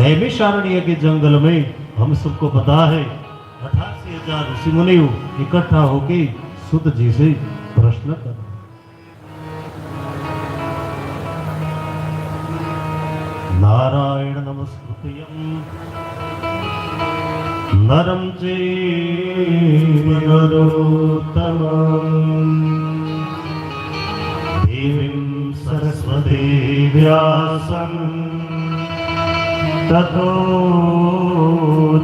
नैमिषारण्य के जंगल में हम सबको पता है अठासी हज़ार ऋषि मुनि इकट्ठा होके सुत जी से प्रश्न कर नारायण नमस्कृत नरम चैव नरोत्तमम्। देवीं सरस्वती व्यासम् ततो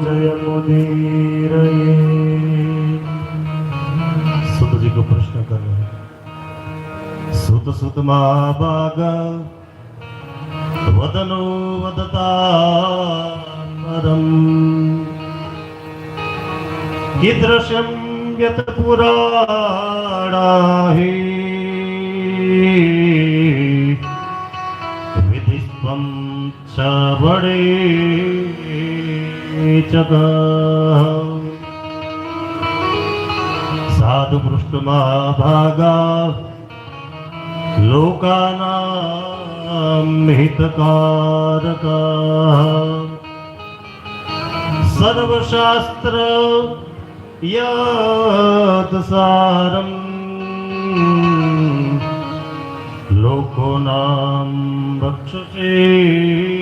जयमुदीरये सुत जी को प्रश्न कर रहे हैं। सुत सुत महाभाग वदनो वदता परम् कीदृशं यत् पुराणाहि સાંભળે જગા સાધુ પૃષ્ઠમાં ભાગા લોકાના હિતકારકા. સર્વશાસ્ત્ર યતસારમ લોકોના બક્ષશે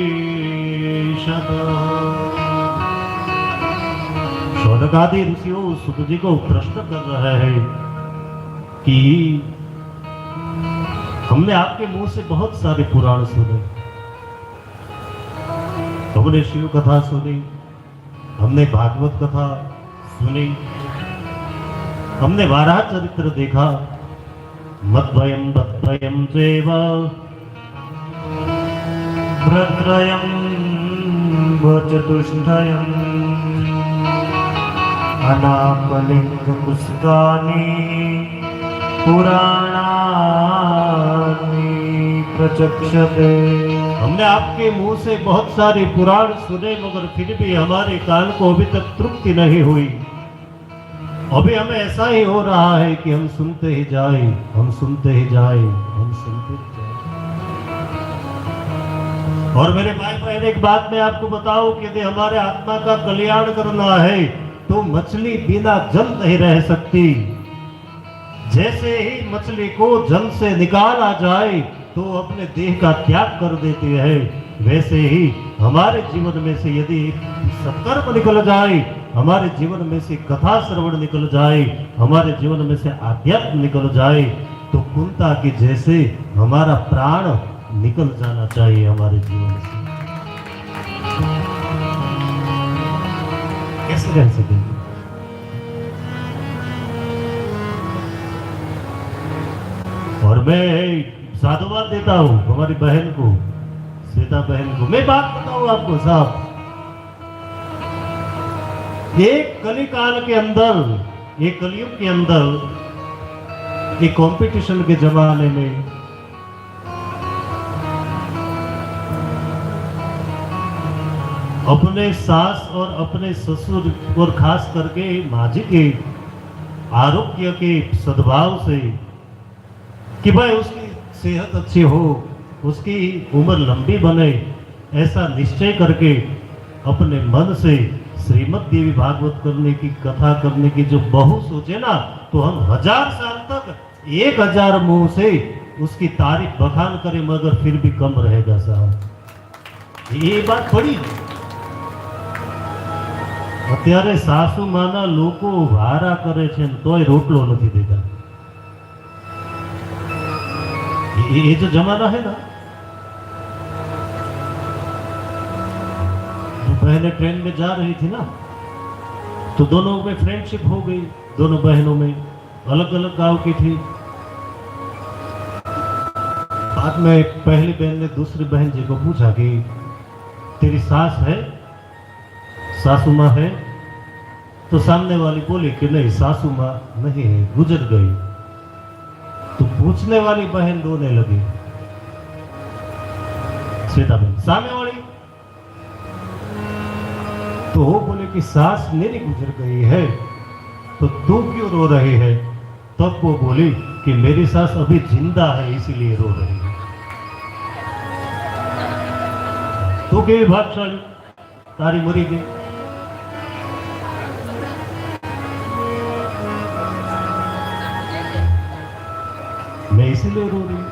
शौनकादि ऋषियों सुत जी को प्रश्न कर रहे हैं कि हमने आपके मुँह से बहुत सारे पुराण सुने। हमने शिव कथा सुनी, हमने भागवत कथा सुनी, हमने वाराह चरित्र देखा। मद्वयम तद्वयम चैव। वचतुष्टयम् अनाकलिङ्गपुस्तकानि पुराणानि प्रचक्षते। हमने आपके मुँह से बहुत सारे पुराण सुने, मगर फिर भी हमारे कान को अभी तक तृप्ति नहीं हुई। अभी हमें ऐसा ही हो रहा है कि हम सुनते ही जाए, हम सुनते ही जाए, हम सुनते और मेरे भाई बहन, एक बात मैं आपको बताऊँ कि यदि हमारे आत्मा का कल्याण करना है तो मछली बिना जल नहीं रह सकती। जैसे ही मछली को जल से निकाला जाए तो अपने देह का त्याग कर देती है। वैसे ही हमारे जीवन में से यदि सत्कर्म निकल जाए, हमारे जीवन में से कथा श्रवण निकल जाए, हमारे जीवन में से आध्यात्म निकल जाए तो कुंता के जैसे हमारा प्राण निकल जाना चाहिए हमारे जीवन से। कैसे रह सकेंगे? और मैं साधुवाद देता हूँ हमारी बहन को, श्वेता बहन को। मैं बात बताऊँ आपको, साहब। एक कली काल के अंदर, एक कलयुग के अंदर, एक कंपटीशन के जमाने में अपने सास और अपने ससुर और खास करके माझी के आरोग्य के सद्भाव से कि भाई उसकी सेहत अच्छी हो, उसकी उम्र लंबी बने, ऐसा निश्चय करके अपने मन से श्रीमद देवी भागवत करने की कथा करने की जो बहु सोचे ना तो हम हज़ार साल तक एक हज़ार मुँह से उसकी तारीफ़ बखान करें, मगर फिर भी कम रहेगा साहब। ये बात बड़ी અત્યારે સાસુ માના લોકો વારા કરે છે ને તોય રોટલો નથી દેતા ये ये जो जमाना है ना जो बहनें ट्रेन में जा रही थी ना तो दोनों में फ्रेंडशिप हो गई दोनों बहनों में अलग अलग गांव की थी बाद में पहली बहन ने दूसरी बहन जी को पूछा कि तेरी सास है सासू माँ है तो सामने वाली बोली कि नहीं सासू माँ नहीं है, गुजर गई। तो पूछने वाली बहन रोने लगी। श्वेता बहन सामने वाली? तो वो बोले कि सास मेरी गुजर गई है तो तू क्यों रो रही है? तब वो बोली कि मेरी सास अभी ज़िंदा है, इसीलिए रो रही है। तो केवी भागशाली, तारी मरी गई। मैं इसीलिए रो रही हूं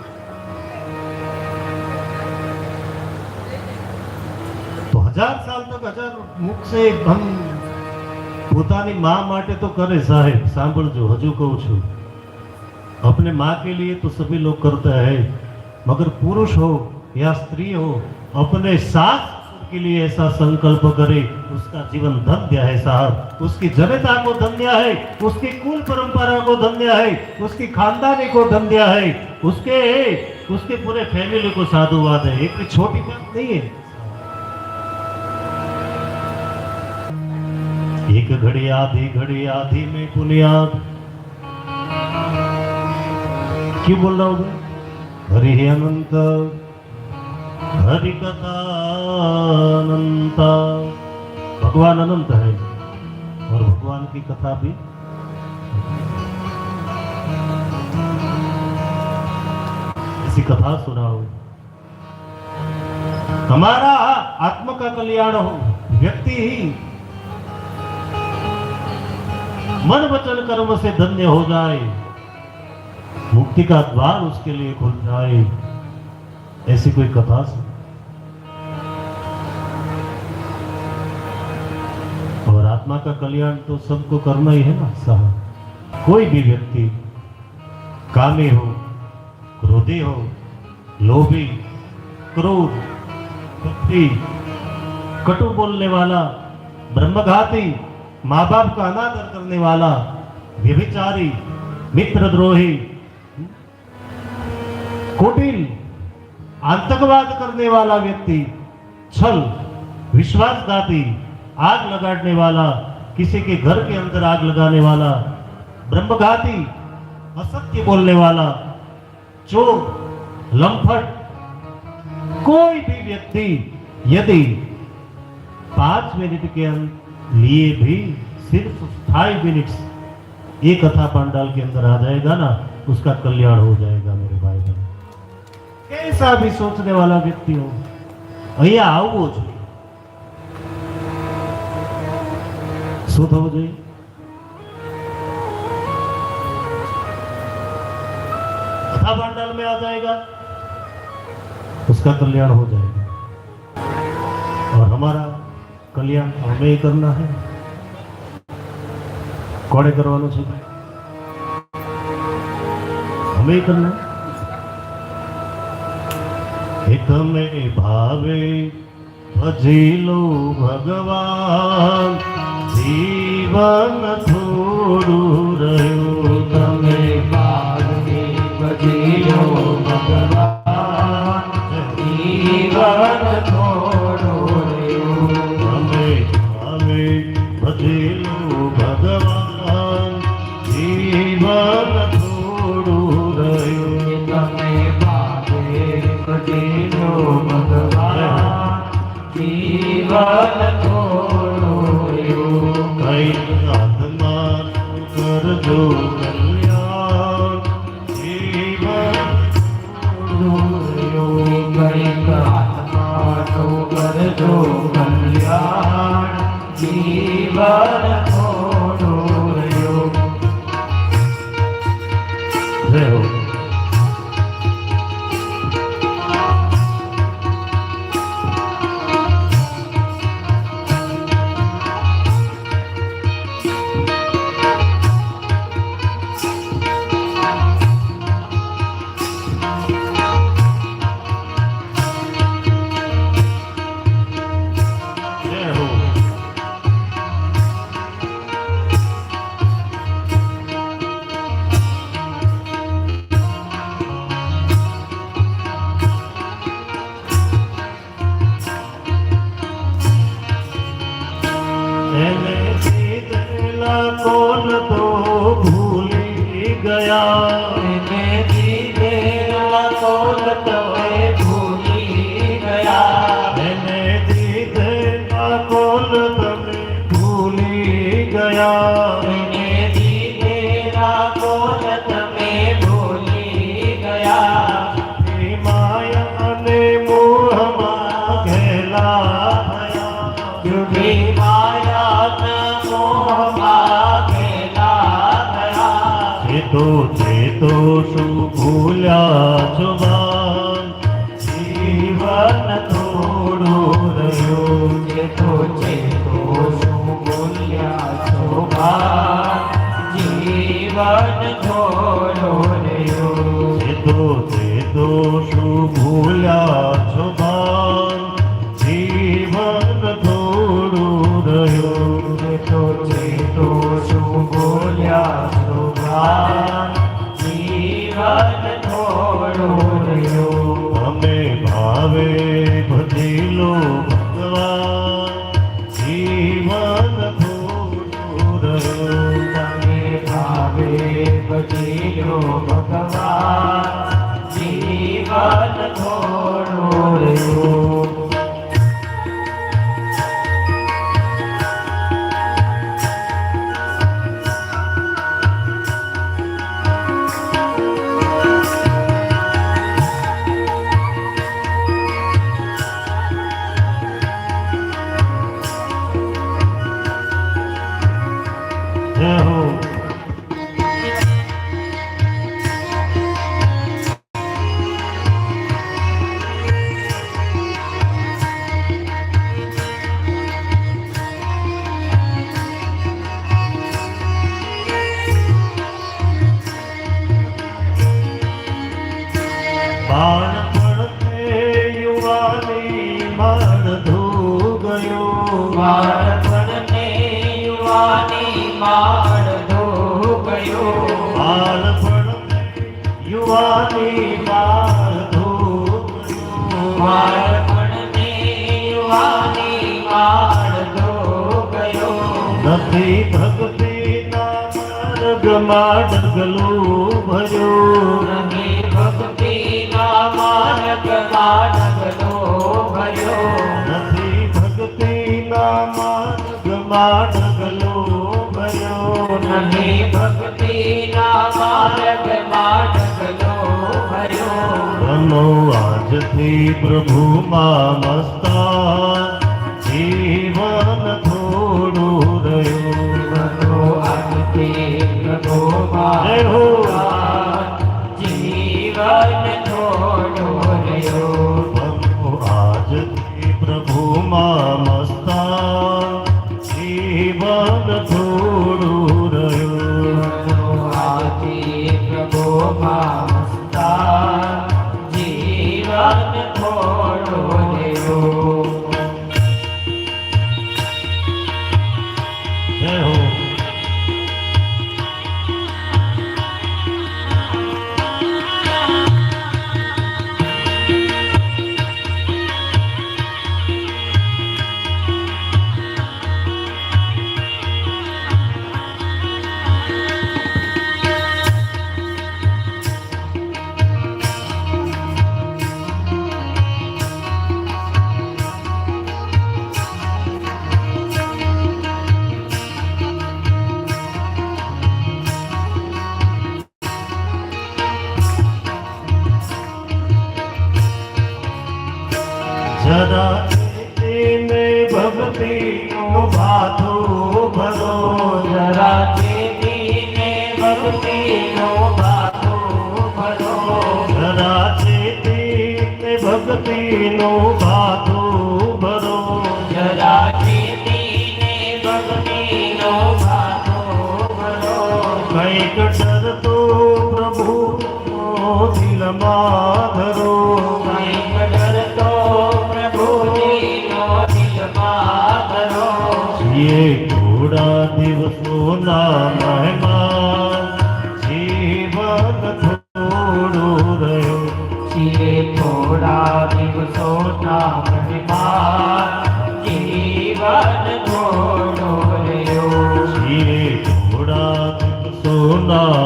તો હજાર સાલ તક હજાર મુખ સે હમ પોતાની माँ માટે તો કરે સાહેબ સાંભળજો હજુ કહું છું अपने माँ के लिए तो सभी लोग करते हैं मगर पुरुष हो या स्त्री हो अपने सास ससुर के लिए ऐसा संकल्प करे, उसका जीवन धन्य है साहब। उसकी जनता को धन्य है, उसकी कुल परंपरा को धन्य है, उसकी खानदानी को धन्य है, उसके उसके पूरे फैमिली को साधुवाद है। एक छोटी बात नहीं है। एक घड़ी आधी घड़ी आधी में बुनियाद। क्यों बोल रहा हूँ हरि अनंत। हरि कथा अनंत भगवान अनंत है। और भगवान की कथा भी इसी कथा सुनाओ हमारा आत्म का कल्याण हो, व्यक्ति ही मन वचन कर्म से धन्य हो जाए। मुक्ति का द्वार उसके लिए खुल जाए। ऐसी कोई कथा? सुन और आत्मा का कल्याण तो सबको करना ही है ना, साहब। कोई भी व्यक्ति कामी हो, क्रोधी हो, लोभी क्रोध कपटी कटु बोलने वाला, ब्रह्मघाती माँ बाप का अनादर करने वाला, व्यभिचारी, मित्रद्रोही, कुटिल आतंकवाद करने वाला व्यक्ति, छल, विश्वासघाती, आग लगाने वाला, किसी के घर के अंदर आग लगाने वाला, ब्रह्मघाती, असत्य बोलने वाला, चोर, लंफट, कोई भी व्यक्ति यदि पाँच मिनट के अं- लिए भी सिर्फ़ फाइव मिनट्स ये कथा पंडाल के अंदर आ जाएगा ना, उसका कल्याण हो जाएगा मेरे भाई बहन कैसा भी सोचने वाला व्यक्ति हो भैया आओ जो। सोता कथा मंडल में आ जाएगा, उसका कल्याण हो जाएगा। और हमारा कल्याण हमें ही करना है। कौड़े करवाना सुबह हमें ही करना है। એ તમે ભાવે ભજી લો ભગવાન. જીવન થોડું રહ્યું તમે. ભાગને ભજીલો ભગવાન જીવન થોડું રહ્યું અમે ભાવે ભજી લો ભગવાન. જીવન થોડું રહ્યું. તમે ગયા Juana भगवान जीवन भो નથી ભક્તિના માર્ગમાં ડગલો ભર્યો નથી ભક્તિના માર્ગમાં ડગલો ભર્યો. નથી ભક્તિના માર્ગમાં ડગલો ભર્યો. નથી ભક્તિના માર્ગમાં ડગલો ભર્યો બનો આજથી પ્રભુમાં મસ્તા हो We know. જીવે થોડા જીવ સોના મજમાં જીવન ઘોડો રહ્યો જીવે થોડા સોના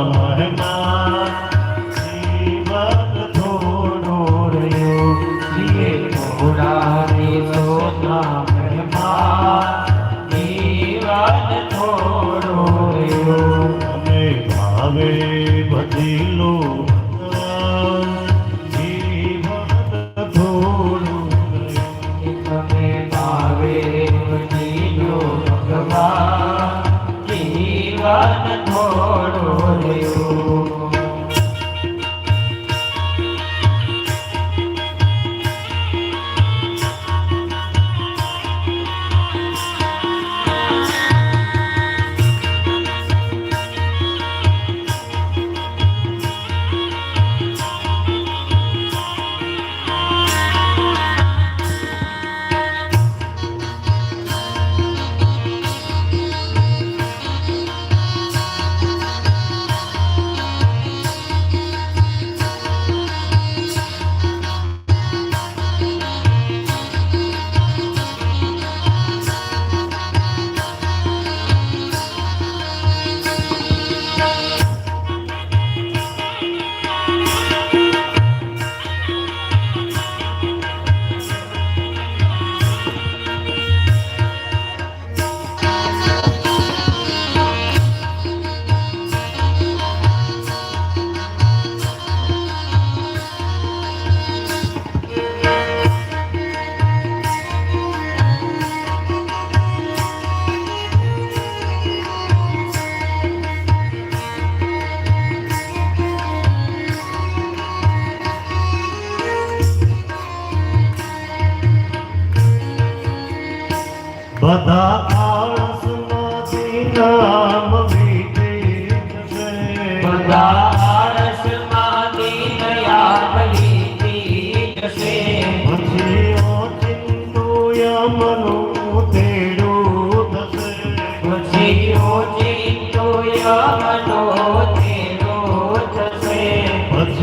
Oh.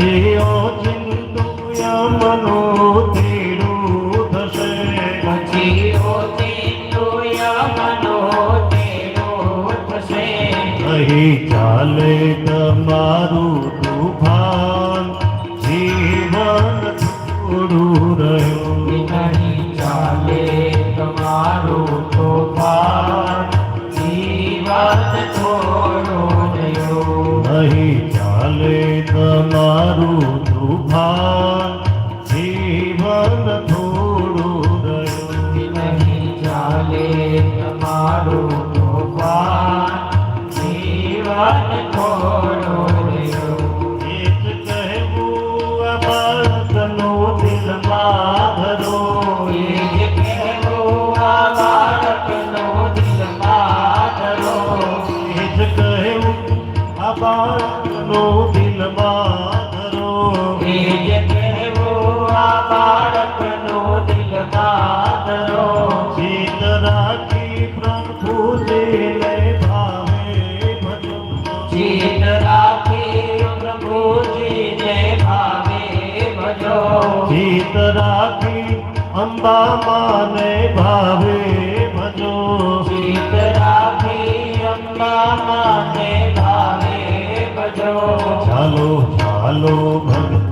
যে कृपा माने भावे भजो। सीत माने भावे भजो। चलो चलो भक्त